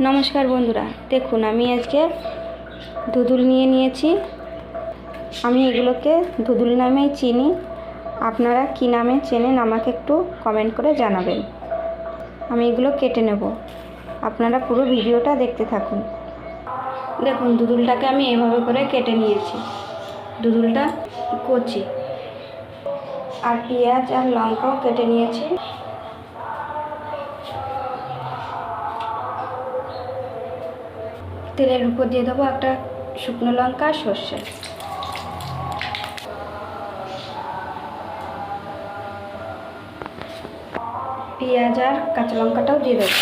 নমস্কার বন্ধুরা, দেখুন আমি আজকে ধুদুল নিয়ে নিয়েছি। আমি এগুলোকে ধুদুল নামেই চিনি। আপনারা কী নামে চেনেন আমাকে একটু কমেন্ট করে জানাবেন। আমি এগুলো কেটে নেব। আপনারা পুরো ভিডিওটা দেখতে থাকুন। দেখুন দুদুলটাকে আমি এভাবে করে কেটে নিয়েছি। দুদুলটা কচি। আর পেঁয়াজ আর লঙ্কাও কেটে নিয়েছি। তেলের উপর দিয়ে দেবো একটা শুকনো লঙ্কা, সর্ষে। পেঁয়াজ আর কাঁচা লঙ্কাটাও দিয়ে দেবো।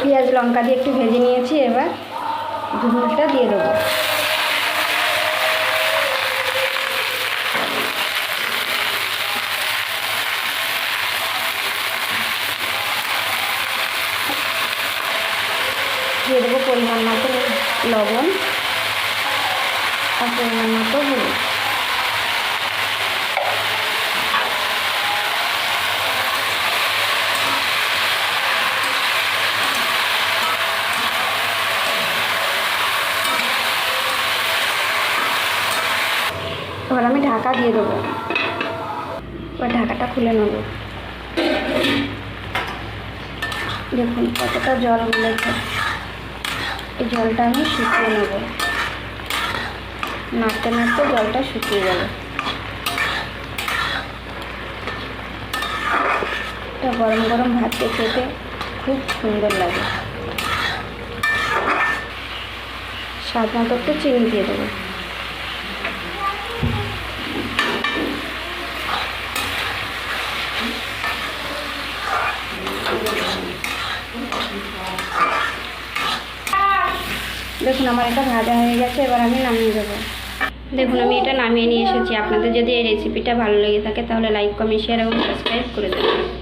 পেঁয়াজ, লঙ্কা দিয়ে একটু ভেজে নিয়েছি এবার। দুধটা দিয়ে দেবো। দিয়ে দেবো পরিমাণ মতো লবণ আর পরিমাণ মতো হলুদ। এবার আমি ঢাকা দিয়ে দেবো। এবার ঢাকাটা খুলে নেব। দেখুন কতটা জল মিলেছে। এই জলটা আমি শুকিয়ে নেব। নাড়তে নাড়তে জলটা শুকিয়ে গেল। এটা গরম গরম ভাতে খেতে খুব সুন্দর লাগে। স্বাদ মতো একটু চিনি দিয়ে দেবো। দেখুন, আমার এটা ভাজা হয়ে গেছে, এবার আমি নামিয়ে দেবো। দেখুন, আমি এটা নামিয়ে নিয়ে এসেছি। আপনাদের যদি এই রেসিপিটা ভালো লেগে থাকে, তাহলে লাইক কমেন্ট শেয়ার এবং সাবস্ক্রাইব করে দেবেন।